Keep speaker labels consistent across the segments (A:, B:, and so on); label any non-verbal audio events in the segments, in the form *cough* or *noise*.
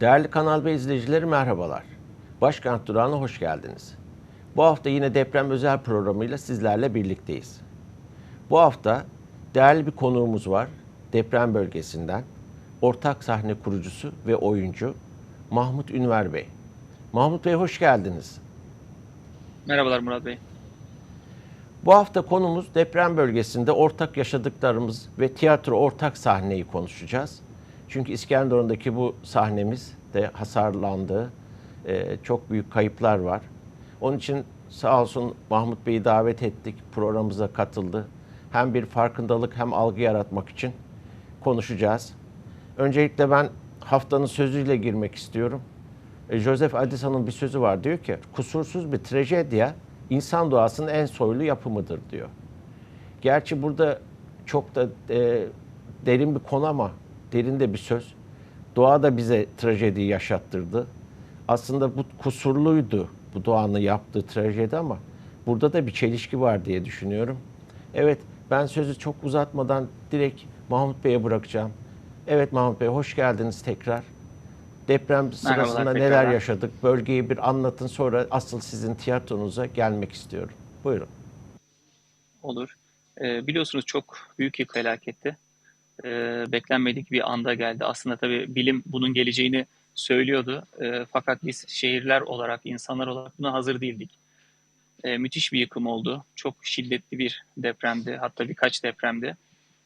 A: Değerli Kanal B izleyicileri merhabalar. Başkent Durağı'na hoş geldiniz. Bu hafta yine deprem özel programıyla sizlerle birlikteyiz. Bu hafta değerli bir konuğumuz var. Deprem bölgesinden ortak sahne kurucusu ve oyuncu Mahmut Ünver Bey. Mahmut Bey hoş geldiniz.
B: Merhabalar Murat Bey.
A: Bu hafta konumuz deprem bölgesinde ortak yaşadıklarımız ve tiyatro ortak sahneyi konuşacağız. Çünkü İskenderun'daki bu sahnemiz de hasarlandı. Ee, çok büyük kayıplar var. Onun için sağ olsun Mahmut Bey'i davet ettik. Programımıza katıldı. Hem bir farkındalık hem algı yaratmak için konuşacağız. Öncelikle ben haftanın sözüyle girmek istiyorum. E, Joseph Addison'un bir sözü var. Diyor ki kusursuz bir trajediya insan doğasının en soylu yapımıdır diyor. Gerçi burada çok da e, derin bir konu ama derin de bir söz. Doğa da bize trajediyi yaşattırdı. Aslında bu kusurluydu bu doğanın yaptığı trajedi ama burada da bir çelişki var diye düşünüyorum. Evet ben sözü çok uzatmadan direkt Mahmut Bey'e bırakacağım. Evet Mahmut Bey hoş geldiniz tekrar. Deprem sırasında neler
B: tekrardan.
A: yaşadık? Bölgeyi bir anlatın sonra asıl sizin tiyatronuza gelmek istiyorum. Buyurun.
B: Olur. Ee, biliyorsunuz çok büyük bir felaketti. Ee, beklenmedik bir anda geldi. Aslında tabii bilim bunun geleceğini söylüyordu. Ee, fakat biz şehirler olarak, insanlar olarak buna hazır değildik. Ee, müthiş bir yıkım oldu. Çok şiddetli bir depremdi. Hatta birkaç depremdi.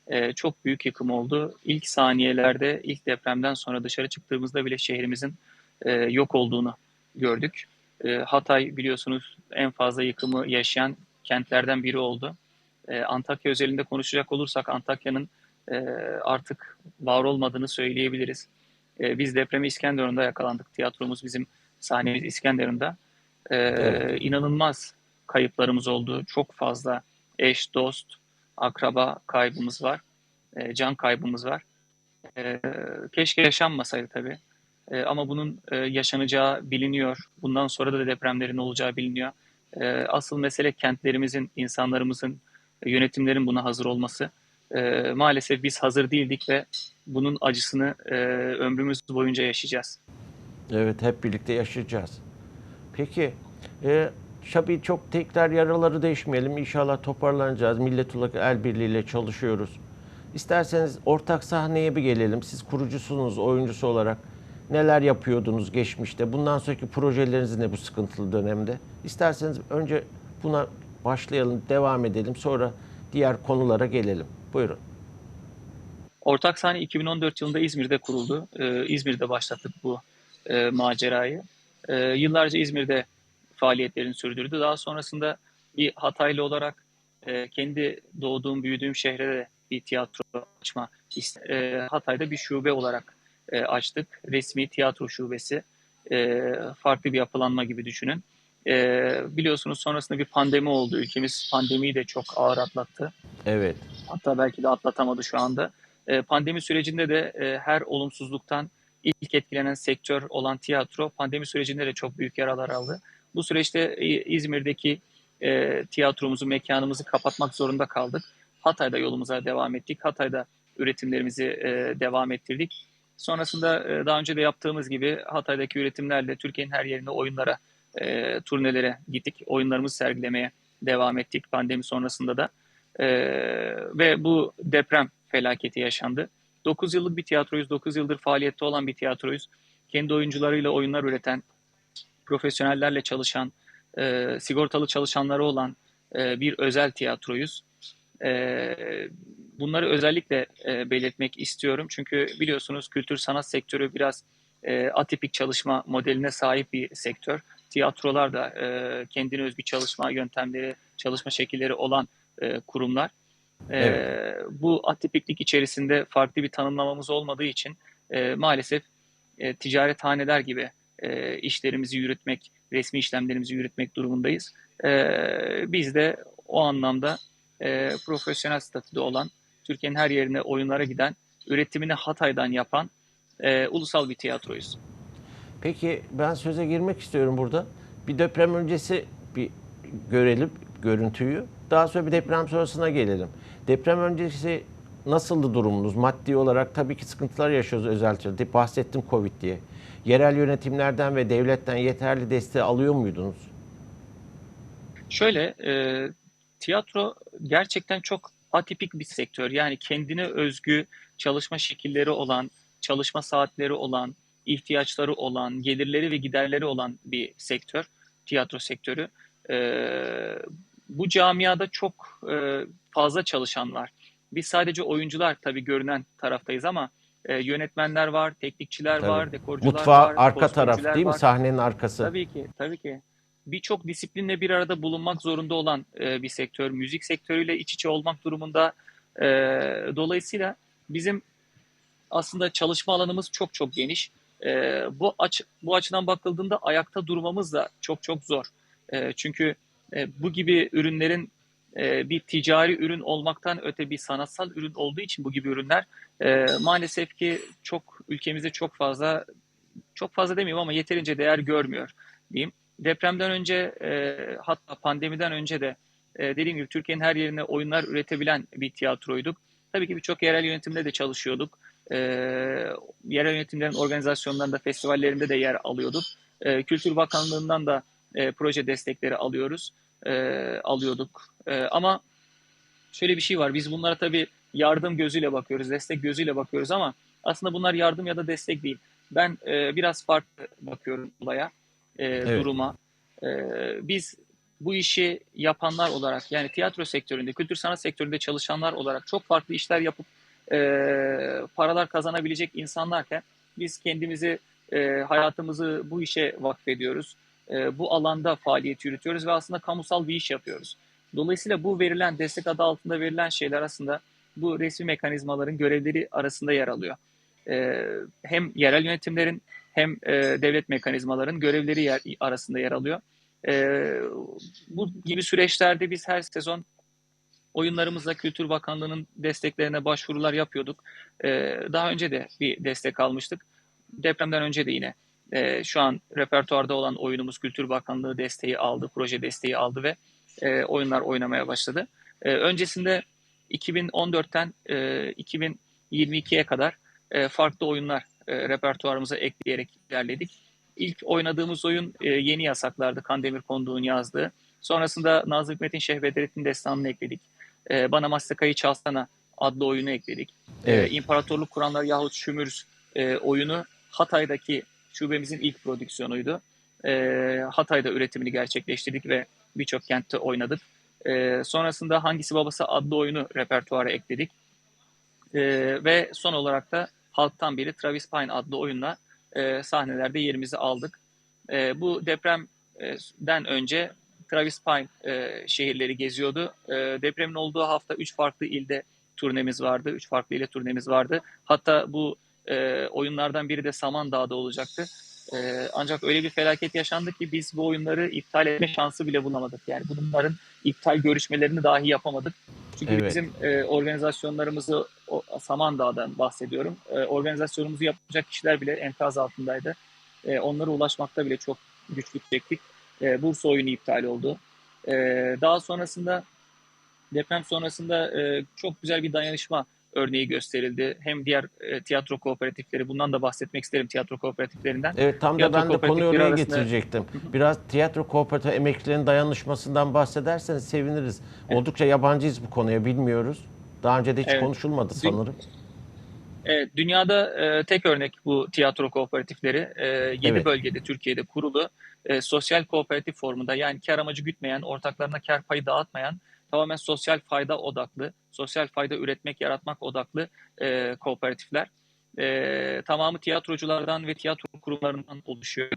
B: Ee, çok büyük yıkım oldu. İlk saniyelerde, ilk depremden sonra dışarı çıktığımızda bile şehrimizin e, yok olduğunu gördük. E, Hatay biliyorsunuz en fazla yıkımı yaşayan kentlerden biri oldu. E, Antakya özelinde konuşacak olursak Antakya'nın e, artık var olmadığını söyleyebiliriz. E, biz depremi İskenderun'da yakalandık. Tiyatromuz bizim sahnemiz İskenderun'da. E,
A: Evet.
B: İnanılmaz kayıplarımız oldu. Çok fazla eş, dost, akraba kaybımız var. E, can kaybımız var. E, keşke yaşanmasaydı tabii. E, ama bunun e, yaşanacağı biliniyor. Bundan sonra da depremlerin olacağı biliniyor. E, asıl mesele kentlerimizin, insanlarımızın, yönetimlerin buna hazır olması. E, maalesef biz hazır değildik ve bunun acısını e, ömrümüz boyunca yaşayacağız.
A: Evet hep birlikte yaşayacağız. Peki e, tabii çok tekrar yaraları değişmeyelim. İnşallah toparlanacağız. Millet olarak el birliğiyle çalışıyoruz. İsterseniz ortak sahneye bir gelelim. Siz kurucusunuz, oyuncusu olarak. Neler yapıyordunuz geçmişte? Bundan sonraki projeleriniz ne bu sıkıntılı dönemde? İsterseniz önce buna başlayalım, devam edelim. Sonra diğer konulara gelelim. Buyurun.
B: Ortak sahne 2014 yılında İzmir'de kuruldu. Ee, İzmir'de başlattık bu e, macerayı. Ee, yıllarca İzmir'de faaliyetlerini sürdürdü. Daha sonrasında bir Hataylı olarak e, kendi doğduğum, büyüdüğüm şehre de bir tiyatro açma e, Hatay'da bir şube olarak e, açtık. Resmi tiyatro şubesi. E, farklı bir yapılanma gibi düşünün. E, biliyorsunuz sonrasında bir pandemi oldu. Ülkemiz pandemiyi de çok ağır atlattı.
A: Evet.
B: Hatta belki de atlatamadı şu anda. E, pandemi sürecinde de e, her olumsuzluktan ilk etkilenen sektör olan tiyatro pandemi sürecinde de çok büyük yaralar aldı. Bu süreçte e, İzmir'deki e, tiyatromuzu, mekanımızı kapatmak zorunda kaldık. Hatay'da yolumuza devam ettik. Hatay'da üretimlerimizi e, devam ettirdik. Sonrasında e, daha önce de yaptığımız gibi Hatay'daki üretimlerle Türkiye'nin her yerine oyunlara, e, turnelere gittik. Oyunlarımızı sergilemeye devam ettik pandemi sonrasında da. Ee, ve bu deprem felaketi yaşandı. 9 yıllık bir tiyatroyuz, 9 yıldır faaliyette olan bir tiyatroyuz. Kendi oyuncularıyla oyunlar üreten, profesyonellerle çalışan, e, sigortalı çalışanları olan e, bir özel tiyatroyuz. E, bunları özellikle e, belirtmek istiyorum. Çünkü biliyorsunuz kültür sanat sektörü biraz e, atipik çalışma modeline sahip bir sektör. Tiyatrolar da e, kendine özgü çalışma yöntemleri, çalışma şekilleri olan e, kurumlar. E,
A: Evet.
B: Bu atipiklik içerisinde farklı bir tanımlamamız olmadığı için e, maalesef e, ticarethaneler gibi e, işlerimizi yürütmek, resmi işlemlerimizi yürütmek durumundayız. E, biz de o anlamda e, profesyonel statüde olan, Türkiye'nin her yerine oyunlara giden, üretimini Hatay'dan yapan e, ulusal bir tiyatroyuz.
A: Peki ben söze girmek istiyorum burada. Bir deprem öncesi bir görelim görüntüyü. Daha sonra bir deprem sonrasına gelelim. Deprem öncesi nasıldı durumunuz? Maddi olarak tabii ki sıkıntılar yaşıyoruz özel tiyatroda. Bahsettim Covid diye. Yerel yönetimlerden ve devletten yeterli desteği alıyor muydunuz?
B: Şöyle, e, tiyatro gerçekten çok atipik bir sektör. Yani kendine özgü çalışma şekilleri olan, çalışma saatleri olan, ihtiyaçları olan, gelirleri ve giderleri olan bir sektör, tiyatro sektörü. E, bu camiada çok e, fazla çalışan var. Biz sadece oyuncular tabii görünen taraftayız ama e, yönetmenler var, teknikçiler
A: Tabii.
B: var, dekorcular
A: Mutfağı
B: var,
A: arka taraf değil mi?
B: var.
A: Sahnenin arkası.
B: Tabii ki, tabii ki. Birçok disiplinle bir arada bulunmak zorunda olan e, bir sektör. Müzik sektörüyle iç içe olmak durumunda. E, dolayısıyla bizim aslında çalışma alanımız çok çok geniş. E, bu aç bu açıdan bakıldığında ayakta durmamız da çok çok zor. E, çünkü e, bu gibi ürünlerin e, bir ticari ürün olmaktan öte bir sanatsal ürün olduğu için bu gibi ürünler e, maalesef ki çok ülkemizde çok fazla çok fazla demeyeyim ama yeterince değer görmüyor diyeyim. Depremden önce hatta pandemiden önce de dediğim gibi Türkiye'nin her yerine oyunlar üretebilen bir tiyatroyduk. Tabii ki birçok yerel yönetimde de çalışıyorduk. Yerel yönetimlerin organizasyonlarında, festivallerinde de yer alıyorduk. Kültür Bakanlığı'ndan da e, proje destekleri alıyoruz, e, alıyorduk. E, ama şöyle bir şey var, biz bunlara tabii yardım gözüyle bakıyoruz, destek gözüyle bakıyoruz ama aslında bunlar yardım ya da destek değil. Ben e, biraz farklı bakıyorum olaya, e, duruma. E, biz bu işi yapanlar olarak yani tiyatro sektöründe, kültür sanat sektöründe çalışanlar olarak çok farklı işler yapıp e, paralar kazanabilecek insanlarken biz kendimizi, e, hayatımızı bu işe vakfediyoruz. E, bu alanda faaliyet yürütüyoruz ve aslında kamusal bir iş yapıyoruz. Dolayısıyla bu verilen, destek adı altında verilen şeyler aslında bu resmi mekanizmaların görevleri arasında yer alıyor. E, hem yerel yönetimlerin hem e, devlet mekanizmaların görevleri yer, arasında yer alıyor. Bu gibi süreçlerde biz her sezon oyunlarımızla Kültür Bakanlığı'nın desteklerine başvurular yapıyorduk. Daha önce de bir destek almıştık. Depremden önce de yine e, şu an repertuarda olan oyunumuz Kültür Bakanlığı desteği aldı, proje desteği aldı ve e, oyunlar oynamaya başladı. E, öncesinde 2014'ten e, 2022'ye kadar e, farklı oyunlar e, repertuarımıza ekleyerek ilerledik. İlk oynadığımız oyun e, Yeni Yasaklardı, Kandemir Konduğ'un yazdığı. Sonrasında Nazım Hikmet'in Şehbedrettin Destanı'nı ekledik. E, Bana Mastakayı Çalsana adlı oyunu ekledik.
A: Evet.
B: E, İmparatorluk Kuranlar yahut Şümür e, oyunu Hatay'daki şubemizin ilk prodüksiyonuydu. E, Hatay'da üretimini gerçekleştirdik ve birçok kentte oynadık. E, sonrasında Hangisi Babası adlı oyunu repertuara ekledik. E, ve son olarak da halktan biri Travis Pine adlı oyunla e, sahnelerde yerimizi aldık. E, bu depremden önce Travis Pine e, şehirleri geziyordu. E, depremin olduğu hafta 3 farklı ilde turnemiz vardı. 3 farklı ile turnemiz vardı. Hatta bu e, oyunlardan biri de Samandağ'da olacaktı. E, ancak öyle bir felaket yaşandı ki biz bu oyunları iptal etme şansı bile bulamadık. Yani bunların iptal görüşmelerini dahi yapamadık. Çünkü
A: Evet.
B: bizim e, organizasyonlarımızı o, Samandağ'dan bahsediyorum. E, organizasyonumuzu yapacak kişiler bile enkaz altındaydı. E, onlara ulaşmakta bile çok güçlük çektik. E, Bursa oyunu iptal oldu. E, daha sonrasında deprem sonrasında e, çok güzel bir dayanışma örneği gösterildi. Hem diğer e, tiyatro kooperatifleri, bundan da bahsetmek isterim tiyatro kooperatiflerinden.
A: Evet tam da
B: Tiyatro
A: ben de konuyu oraya
B: arasında-
A: getirecektim. Biraz tiyatro kooperatif emekçilerin dayanışmasından bahsederseniz seviniriz. Oldukça yabancıyız bu konuya bilmiyoruz. Daha önce de hiç
B: Evet.
A: konuşulmadı sanırım.
B: Evet, dünyada e, tek örnek bu tiyatro kooperatifleri. E, 7
A: Evet.
B: bölgede Türkiye'de kurulu. E, sosyal kooperatif formunda yani kar amacı gütmeyen, ortaklarına kar payı dağıtmayan, tamamen sosyal fayda odaklı, sosyal fayda üretmek, yaratmak odaklı e, kooperatifler. E, tamamı tiyatroculardan ve tiyatro kurumlarından oluşuyor.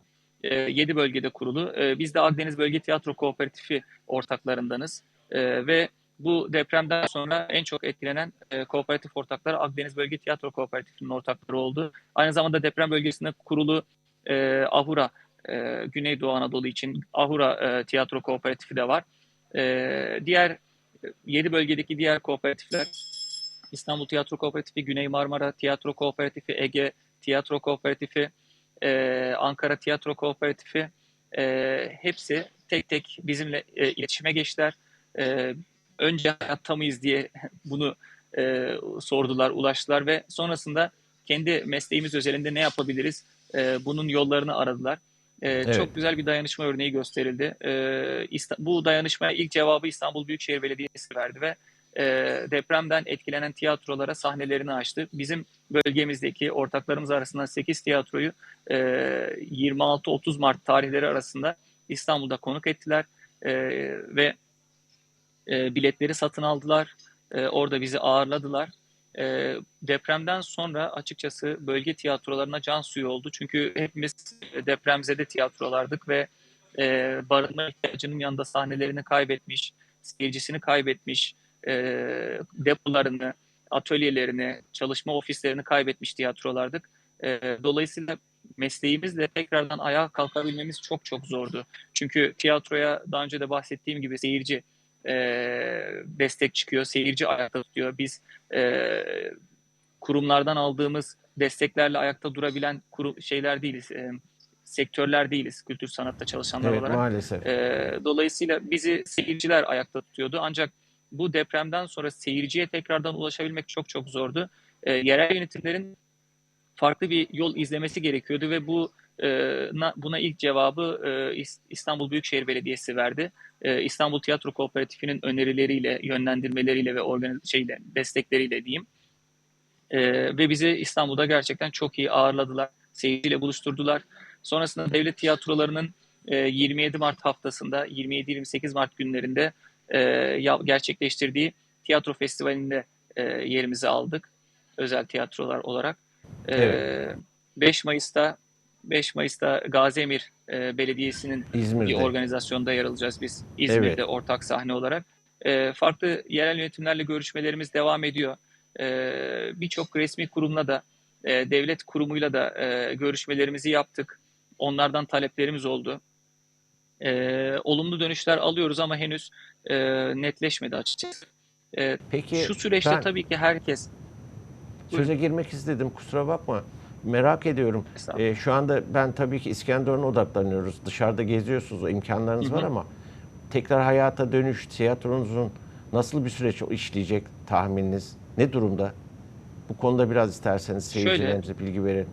B: 7 bölgede kurulu. E, biz de Akdeniz Bölge Tiyatro Kooperatifi ortaklarındanız. E, ve bu depremden sonra en çok etkilenen e, kooperatif ortakları Akdeniz Bölge Tiyatro Kooperatifi'nin ortakları oldu. Aynı zamanda deprem bölgesinde kurulu e, Ahura, e, Güneydoğu Anadolu için Ahura e, Tiyatro Kooperatifi de var. E, diğer 7 bölgedeki diğer kooperatifler İstanbul Tiyatro Kooperatifi, Güney Marmara Tiyatro Kooperatifi, Ege Tiyatro Kooperatifi, e, Ankara Tiyatro Kooperatifi e, hepsi tek tek bizimle e, iletişime geçtiler. E, önce hayatta mıyız diye *laughs* bunu e, sordular, ulaştılar ve sonrasında kendi mesleğimiz özelinde ne yapabiliriz? E, bunun yollarını aradılar. E,
A: Evet.
B: Çok güzel bir dayanışma örneği gösterildi. E, İsta- bu dayanışmaya ilk cevabı İstanbul Büyükşehir Belediyesi verdi ve e, depremden etkilenen tiyatrolara sahnelerini açtı. Bizim bölgemizdeki ortaklarımız arasında 8 tiyatroyu e, 26-30 Mart tarihleri arasında İstanbul'da konuk ettiler E, ve e, biletleri satın aldılar. E, orada bizi ağırladılar. E, depremden sonra açıkçası bölge tiyatrolarına can suyu oldu. Çünkü hepimiz depremzede tiyatrolardık ve e, barınma ihtiyacının yanında sahnelerini kaybetmiş, seyircisini kaybetmiş, e, depolarını, atölyelerini, çalışma ofislerini kaybetmiş tiyatrolardık. E, dolayısıyla mesleğimizle tekrardan ayağa kalkabilmemiz çok çok zordu. Çünkü tiyatroya daha önce de bahsettiğim gibi seyirci e, destek çıkıyor, seyirci ayakta tutuyor. Biz e, kurumlardan aldığımız desteklerle ayakta durabilen kuru, şeyler değiliz, e, sektörler değiliz kültür sanatta çalışanlar
A: Evet
B: olarak.
A: maalesef.
B: E, dolayısıyla bizi seyirciler ayakta tutuyordu. Ancak bu depremden sonra seyirciye tekrardan ulaşabilmek çok çok zordu. E, yerel yönetimlerin farklı bir yol izlemesi gerekiyordu ve bu e, na- buna ilk cevabı e, İs- İstanbul Büyükşehir Belediyesi verdi. E, İstanbul Tiyatro Kooperatifi'nin önerileriyle, yönlendirmeleriyle ve organiz şeyle, destekleriyle diyeyim. E, ve bizi İstanbul'da gerçekten çok iyi ağırladılar. Seyirciyle buluşturdular. Sonrasında devlet tiyatrolarının e, 27 Mart haftasında, 27-28 Mart günlerinde e, gerçekleştirdiği tiyatro festivalinde e, yerimizi aldık. Özel tiyatrolar olarak. E,
A: Evet.
B: 5 Mayıs'ta 5 Mayıs'ta Gaziemir e, Belediyesi'nin bir
A: İzmir'de.
B: organizasyonda yer alacağız biz İzmir'de
A: Evet.
B: ortak sahne olarak. E, farklı yerel yönetimlerle görüşmelerimiz devam ediyor. E, Birçok resmi kurumla da e, devlet kurumuyla da e, görüşmelerimizi yaptık. Onlardan taleplerimiz oldu. E, olumlu dönüşler alıyoruz ama henüz e, netleşmedi açıkçası. E,
A: Peki
B: şu süreçte
A: ben
B: tabii ki herkes
A: söze girmek istedim kusura bakma. Merak ediyorum. Ee, şu anda ben tabii ki İskenderun'a odaklanıyoruz. Dışarıda geziyorsunuz, o imkanlarınız
B: Hı hı.
A: var ama tekrar hayata dönüş, tiyatronuzun nasıl bir süreç işleyecek tahmininiz? Ne durumda? Bu konuda biraz isterseniz
B: Şöyle-
A: seyircilerimize bilgi verin.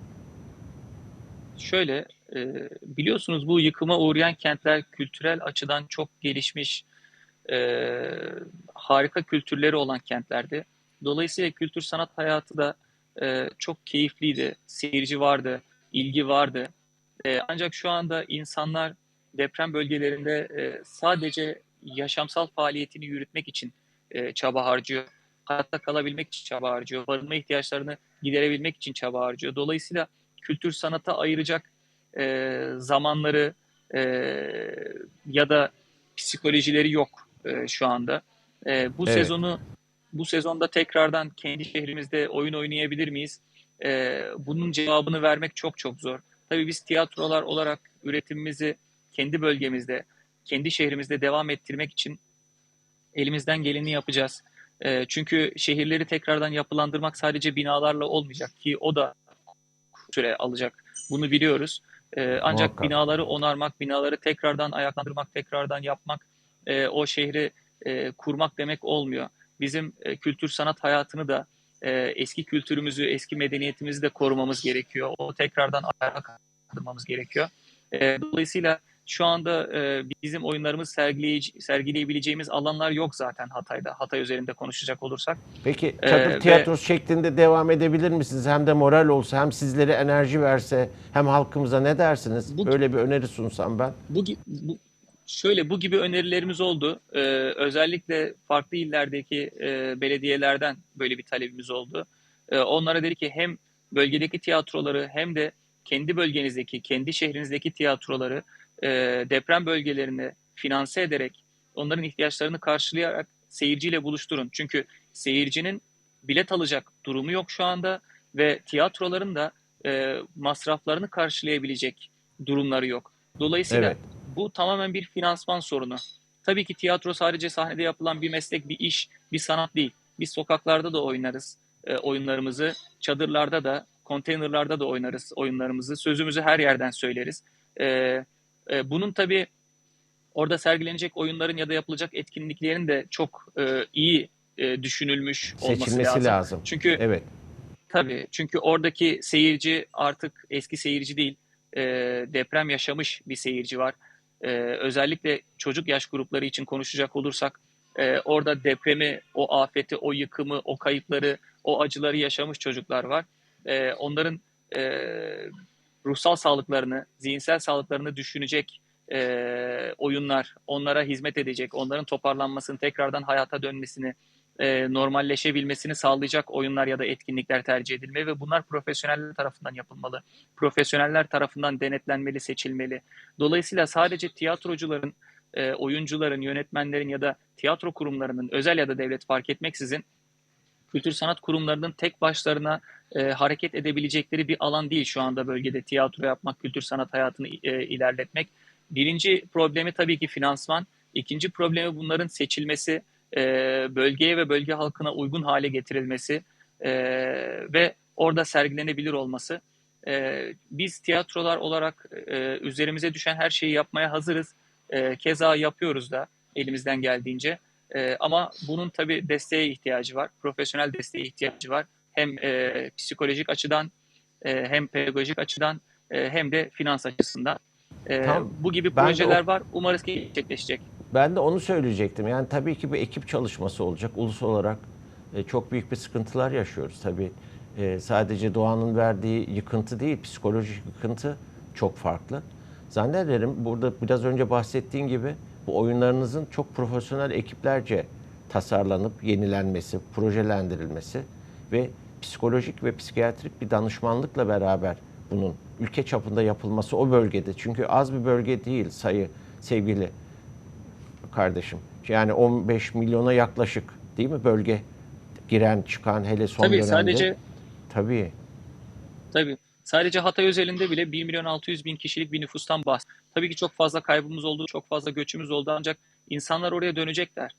B: Şöyle, e, biliyorsunuz bu yıkıma uğrayan kentler kültürel açıdan çok gelişmiş, e, harika kültürleri olan kentlerdi. Dolayısıyla kültür sanat hayatı da e, çok keyifliydi. Seyirci vardı, ilgi vardı. E, ancak şu anda insanlar deprem bölgelerinde e, sadece yaşamsal faaliyetini yürütmek için e, çaba harcıyor. Hayatta kalabilmek için çaba harcıyor. Barınma ihtiyaçlarını giderebilmek için çaba harcıyor. Dolayısıyla kültür sanata ayıracak e, zamanları e, ya da psikolojileri yok e, şu anda. E, bu
A: Evet.
B: sezonu bu sezonda tekrardan kendi şehrimizde oyun oynayabilir miyiz? E, bunun cevabını vermek çok çok zor. Tabii biz tiyatrolar olarak üretimimizi kendi bölgemizde, kendi şehrimizde devam ettirmek için elimizden geleni yapacağız. E, çünkü şehirleri tekrardan yapılandırmak sadece binalarla olmayacak ki o da süre alacak. Bunu biliyoruz. E, ancak
A: Muhakkak.
B: binaları onarmak, binaları tekrardan ayaklandırmak, tekrardan yapmak, e, o şehri e, kurmak demek olmuyor. Bizim e, kültür sanat hayatını da e, eski kültürümüzü, eski medeniyetimizi de korumamız gerekiyor. O tekrardan ayağa kaldırmamız gerekiyor. E, dolayısıyla şu anda e, bizim oyunlarımız sergileye- sergileyebileceğimiz alanlar yok zaten Hatay'da. Hatay üzerinde konuşacak olursak.
A: Peki
B: Ee,
A: çadır
B: ve-
A: tiyatrosu şeklinde devam edebilir misiniz? Hem de moral olsa, hem sizlere enerji verse, hem halkımıza ne dersiniz?
B: Bu-
A: Böyle bir öneri sunsam ben.
B: Bu, bu şöyle bu gibi önerilerimiz oldu. Ee, özellikle farklı illerdeki e, belediyelerden böyle bir talebimiz oldu. Ee, onlara dedi ki hem bölgedeki tiyatroları hem de kendi bölgenizdeki, kendi şehrinizdeki tiyatroları e, deprem bölgelerine finanse ederek onların ihtiyaçlarını karşılayarak seyirciyle buluşturun. Çünkü seyircinin bilet alacak durumu yok şu anda ve tiyatroların da e, masraflarını karşılayabilecek durumları yok. Dolayısıyla
A: Evet.
B: Bu tamamen bir finansman sorunu. Tabii ki tiyatro sadece sahnede yapılan bir meslek, bir iş, bir sanat değil. Biz sokaklarda da oynarız e, oyunlarımızı, çadırlarda da, konteynerlarda da oynarız oyunlarımızı. Sözümüzü her yerden söyleriz. E, e, bunun tabii orada sergilenecek oyunların ya da yapılacak etkinliklerin de çok e, iyi e, düşünülmüş olması
A: Seçilmesi
B: lazım.
A: lazım.
B: Çünkü
A: Evet.
B: Tabii çünkü oradaki seyirci artık eski seyirci değil. Ee, deprem yaşamış bir seyirci var. Ee, özellikle çocuk yaş grupları için konuşacak olursak e, orada depremi, o afeti, o yıkımı, o kayıpları, o acıları yaşamış çocuklar var. Ee, onların e, ruhsal sağlıklarını, zihinsel sağlıklarını düşünecek e, oyunlar, onlara hizmet edecek, onların toparlanmasını, tekrardan hayata dönmesini, e, normalleşebilmesini sağlayacak oyunlar ya da etkinlikler tercih edilmeli ve bunlar profesyoneller tarafından yapılmalı. Profesyoneller tarafından denetlenmeli, seçilmeli. Dolayısıyla sadece tiyatrocuların, e, oyuncuların, yönetmenlerin ya da tiyatro kurumlarının özel ya da devlet fark etmeksizin kültür sanat kurumlarının tek başlarına e, hareket edebilecekleri bir alan değil şu anda bölgede tiyatro yapmak, kültür sanat hayatını e, ilerletmek. Birinci problemi tabii ki finansman. İkinci problemi bunların seçilmesi, e, bölgeye ve bölge halkına uygun hale getirilmesi e, ve orada sergilenebilir olması. E, biz tiyatrolar olarak e, üzerimize düşen her şeyi yapmaya hazırız. E, keza yapıyoruz da elimizden geldiğince. E, ama bunun tabii desteğe ihtiyacı var, profesyonel desteğe ihtiyacı var. Hem e, psikolojik açıdan e, hem pedagojik açıdan e, hem de finans açısından. E,
A: Tam,
B: bu gibi
A: ben
B: projeler
A: o-
B: var. Umarız ki gerçekleşecek.
A: Ben de onu söyleyecektim. Yani tabii ki bir ekip çalışması olacak. Ulus olarak e, çok büyük bir sıkıntılar yaşıyoruz. Tabii e, sadece doğanın verdiği yıkıntı değil, psikolojik yıkıntı çok farklı. Zannederim burada biraz önce bahsettiğin gibi bu oyunlarınızın çok profesyonel ekiplerce tasarlanıp yenilenmesi, projelendirilmesi ve psikolojik ve psikiyatrik bir danışmanlıkla beraber bunun ülke çapında yapılması o bölgede. Çünkü az bir bölge değil sayı sevgili kardeşim. Yani 15 milyona yaklaşık değil mi bölge giren çıkan hele son
B: Tabii
A: dönemde.
B: sadece
A: Tabii.
B: Tabii. Sadece Hatay özelinde bile 1 milyon 600 bin kişilik bir nüfustan bahs. Tabii ki çok fazla kaybımız oldu, çok fazla göçümüz oldu ancak insanlar oraya dönecekler.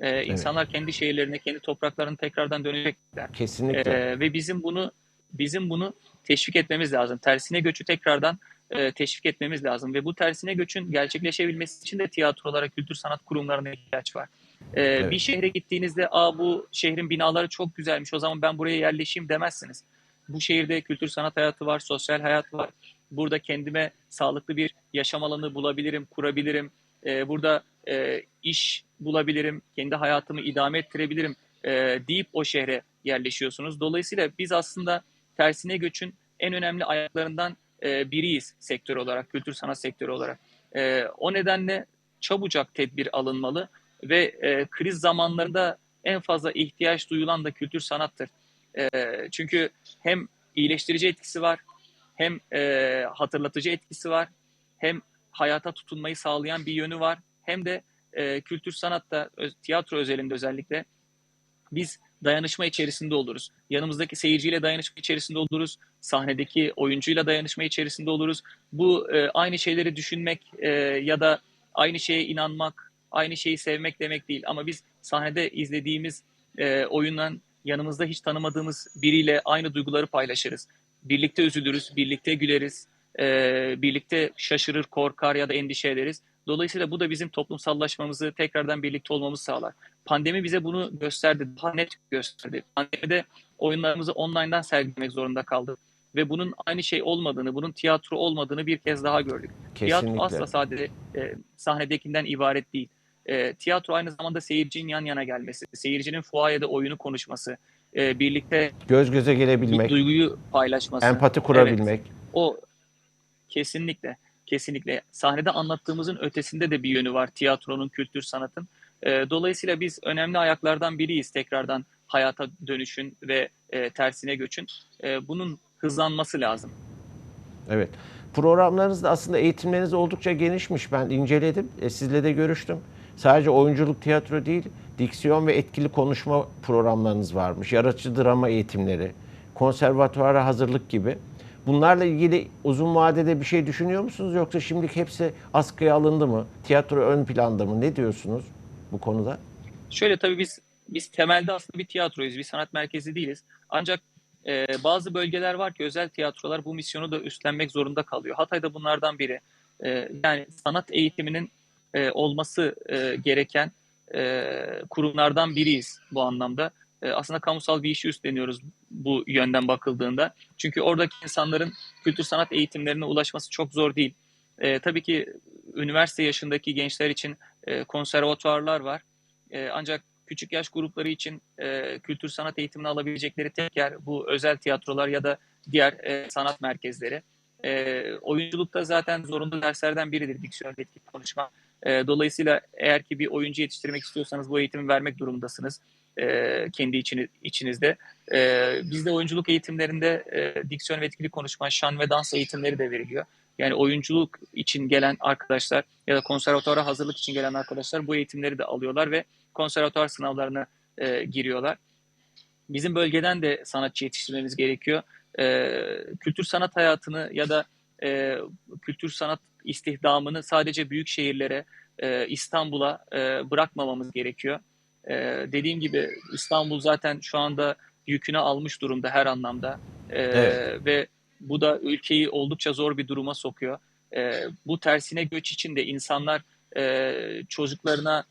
B: Ee, İnsanlar kendi şehirlerine, kendi topraklarına tekrardan dönecekler.
A: Kesinlikle.
B: Ee, ve bizim bunu bizim bunu teşvik etmemiz lazım. Tersine göçü tekrardan e, teşvik etmemiz lazım ve bu tersine göçün gerçekleşebilmesi için de tiyatrolara, kültür sanat kurumlarına ihtiyaç var. Ee,
A: Evet.
B: Bir şehre gittiğinizde, "Aa bu şehrin binaları çok güzelmiş. O zaman ben buraya yerleşeyim." demezsiniz. Bu şehirde kültür sanat hayatı var, sosyal hayat var. Burada kendime sağlıklı bir yaşam alanı bulabilirim, kurabilirim. Ee, burada e, iş bulabilirim, kendi hayatımı idame ettirebilirim e, deyip o şehre yerleşiyorsunuz. Dolayısıyla biz aslında tersine göçün en önemli ayaklarından e, biriyiz sektör olarak, kültür sanat sektörü olarak. E, o nedenle çabucak tedbir alınmalı ve e, kriz zamanlarında en fazla ihtiyaç duyulan da kültür sanattır. E, çünkü hem iyileştirici etkisi var, hem e, hatırlatıcı etkisi var, hem hayata tutunmayı sağlayan bir yönü var, hem de e, kültür sanatta, tiyatro özelinde özellikle biz dayanışma içerisinde oluruz. Yanımızdaki seyirciyle dayanışma içerisinde oluruz. Sahnedeki oyuncuyla dayanışma içerisinde oluruz. Bu e, aynı şeyleri düşünmek e, ya da aynı şeye inanmak, aynı şeyi sevmek demek değil. Ama biz sahnede izlediğimiz e, oyundan yanımızda hiç tanımadığımız biriyle aynı duyguları paylaşırız. Birlikte üzülürüz, birlikte güleriz, e, birlikte şaşırır, korkar ya da endişe ederiz. Dolayısıyla bu da bizim toplumsallaşmamızı, tekrardan birlikte olmamızı sağlar. Pandemi bize bunu gösterdi, daha net gösterdi. Pandemide oyunlarımızı online'dan sergilemek zorunda kaldık. Ve bunun aynı şey olmadığını, bunun tiyatro olmadığını bir kez daha gördük. Tiyatro
A: Kesinlikle.
B: asla sadece e, sahnedekinden ibaret değil. E, tiyatro aynı zamanda seyircinin yan yana gelmesi, seyircinin fuayede oyunu konuşması, e, birlikte
A: Göz göze gelebilmek,
B: duyguyu paylaşması.
A: empati kurabilmek.
B: O kesinlikle, kesinlikle sahnede anlattığımızın ötesinde de bir yönü var tiyatronun, kültür sanatın. E, dolayısıyla biz önemli ayaklardan biriyiz tekrardan hayata dönüşün ve e, tersine göçün. E, bunun hızlanması lazım.
A: Evet. Programlarınız da aslında eğitimleriniz oldukça genişmiş. Ben inceledim. E, sizle de görüştüm. Sadece oyunculuk, tiyatro değil, diksiyon ve etkili konuşma programlarınız varmış. Yaratıcı drama eğitimleri, konservatuara hazırlık gibi. Bunlarla ilgili uzun vadede bir şey düşünüyor musunuz yoksa şimdilik hepsi askıya alındı mı? Tiyatro ön planda mı? Ne diyorsunuz bu konuda?
B: Şöyle tabii biz biz temelde aslında bir tiyatroyuz, bir sanat merkezi değiliz. Ancak e, bazı bölgeler var ki özel tiyatrolar bu misyonu da üstlenmek zorunda kalıyor. Hatay da bunlardan biri. E, yani sanat eğitiminin e, olması e, gereken e, kurumlardan biriyiz bu anlamda. E, aslında kamusal bir işi üstleniyoruz bu yönden bakıldığında. Çünkü oradaki insanların kültür sanat eğitimlerine ulaşması çok zor değil. E, tabii ki üniversite yaşındaki gençler için e, konservatuarlar var. E, ancak küçük yaş grupları için e, kültür sanat eğitimini alabilecekleri tek yer bu özel tiyatrolar ya da diğer e, sanat merkezleri. E, oyunculukta zaten zorunlu derslerden biridir diksiyon etkili konuşma. E, dolayısıyla eğer ki bir oyuncu yetiştirmek istiyorsanız bu eğitimi vermek durumundasınız e, kendi içini, içinizde. E, bizde oyunculuk eğitimlerinde e, diksiyon ve etkili konuşma, şan ve dans eğitimleri de veriliyor. Yani oyunculuk için gelen arkadaşlar ya da konservatuara hazırlık için gelen arkadaşlar bu eğitimleri de alıyorlar ve konservatuar sınavlarına e, giriyorlar. Bizim bölgeden de sanatçı yetiştirmemiz gerekiyor. E, kültür sanat hayatını ya da e, kültür sanat istihdamını sadece büyük şehirlere, e, İstanbul'a e, bırakmamamız gerekiyor. E, dediğim gibi İstanbul zaten şu anda yükünü almış durumda her anlamda. E,
A: Evet.
B: Ve bu da ülkeyi oldukça zor bir duruma sokuyor. E, bu tersine göç için de insanlar e, çocuklarına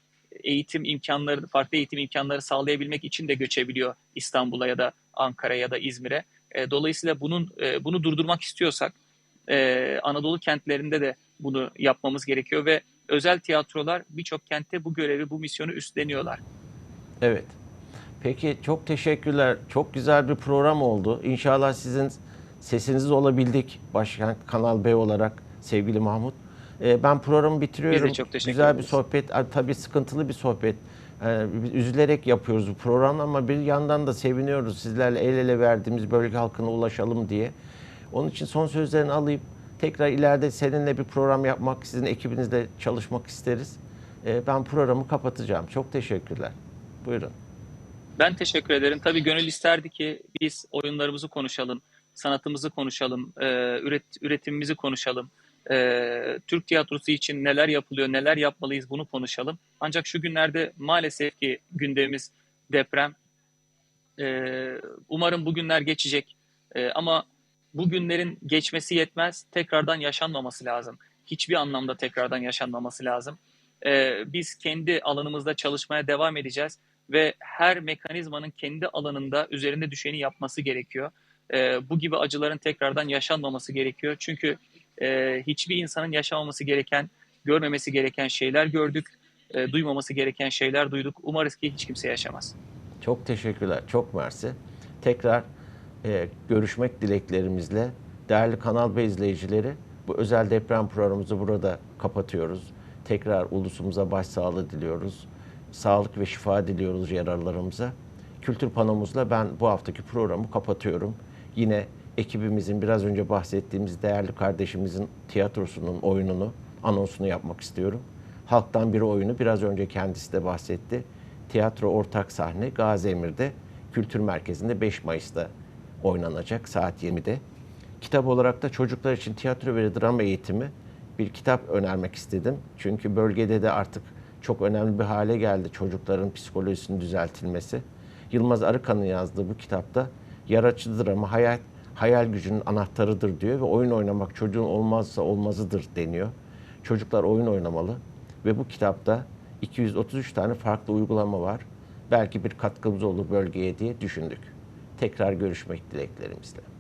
B: eğitim imkanları, farklı eğitim imkanları sağlayabilmek için de göçebiliyor İstanbul'a ya da Ankara ya da İzmir'e. E, dolayısıyla bunun e, bunu durdurmak istiyorsak e, Anadolu kentlerinde de bunu yapmamız gerekiyor ve özel tiyatrolar birçok kentte bu görevi, bu misyonu üstleniyorlar.
A: Evet. Peki çok teşekkürler. Çok güzel bir program oldu. İnşallah sizin sesiniz olabildik Başkan Kanal B olarak sevgili Mahmut. Ee, ben programı bitiriyorum.
B: Biz de çok teşekkür
A: Güzel bir
B: ederiz.
A: sohbet. Abi, Tabii sıkıntılı bir sohbet. Ee, üzülerek yapıyoruz bu programı ama bir yandan da seviniyoruz sizlerle el ele verdiğimiz bölge halkına ulaşalım diye. Onun için son sözlerini alayım. Tekrar ileride seninle bir program yapmak, sizin ekibinizle çalışmak isteriz. Ee, ben programı kapatacağım. Çok teşekkürler. Buyurun.
B: Ben teşekkür ederim. Tabii gönül isterdi ki biz oyunlarımızı konuşalım, sanatımızı konuşalım, e, üret, üretimimizi konuşalım. E, Türk tiyatrosu için neler yapılıyor, neler yapmalıyız bunu konuşalım. Ancak şu günlerde maalesef ki gündemimiz deprem. E, umarım bu günler geçecek. E, ama bu günlerin geçmesi yetmez, tekrardan yaşanmaması lazım. Hiçbir anlamda tekrardan yaşanmaması lazım. E, biz kendi alanımızda çalışmaya devam edeceğiz ve her mekanizmanın kendi alanında üzerinde düşeni yapması gerekiyor. E, bu gibi acıların tekrardan yaşanmaması gerekiyor. Çünkü e, hiçbir insanın yaşamaması gereken, görmemesi gereken şeyler gördük, e, duymaması gereken şeyler duyduk. Umarız ki hiç kimse yaşamaz.
A: Çok teşekkürler. Çok mersi. Tekrar e, görüşmek dileklerimizle değerli Kanal B izleyicileri bu özel deprem programımızı burada kapatıyoruz. Tekrar ulusumuza başsağlığı diliyoruz. Sağlık ve şifa diliyoruz yaralılarımıza. Kültür panomuzla ben bu haftaki programı kapatıyorum. Yine ekibimizin biraz önce bahsettiğimiz değerli kardeşimizin tiyatrosunun oyununu, anonsunu yapmak istiyorum. Halktan bir oyunu biraz önce kendisi de bahsetti. Tiyatro ortak sahne Gazi Emir'de Kültür Merkezi'nde 5 Mayıs'ta oynanacak saat 20'de. Kitap olarak da çocuklar için tiyatro ve drama eğitimi bir kitap önermek istedim. Çünkü bölgede de artık çok önemli bir hale geldi çocukların psikolojisinin düzeltilmesi. Yılmaz Arıkan'ın yazdığı bu kitapta yaratıcı drama hayal, hayal gücünün anahtarıdır diyor ve oyun oynamak çocuğun olmazsa olmazıdır deniyor. Çocuklar oyun oynamalı ve bu kitapta 233 tane farklı uygulama var. Belki bir katkımız olur bölgeye diye düşündük. Tekrar görüşmek dileklerimizle.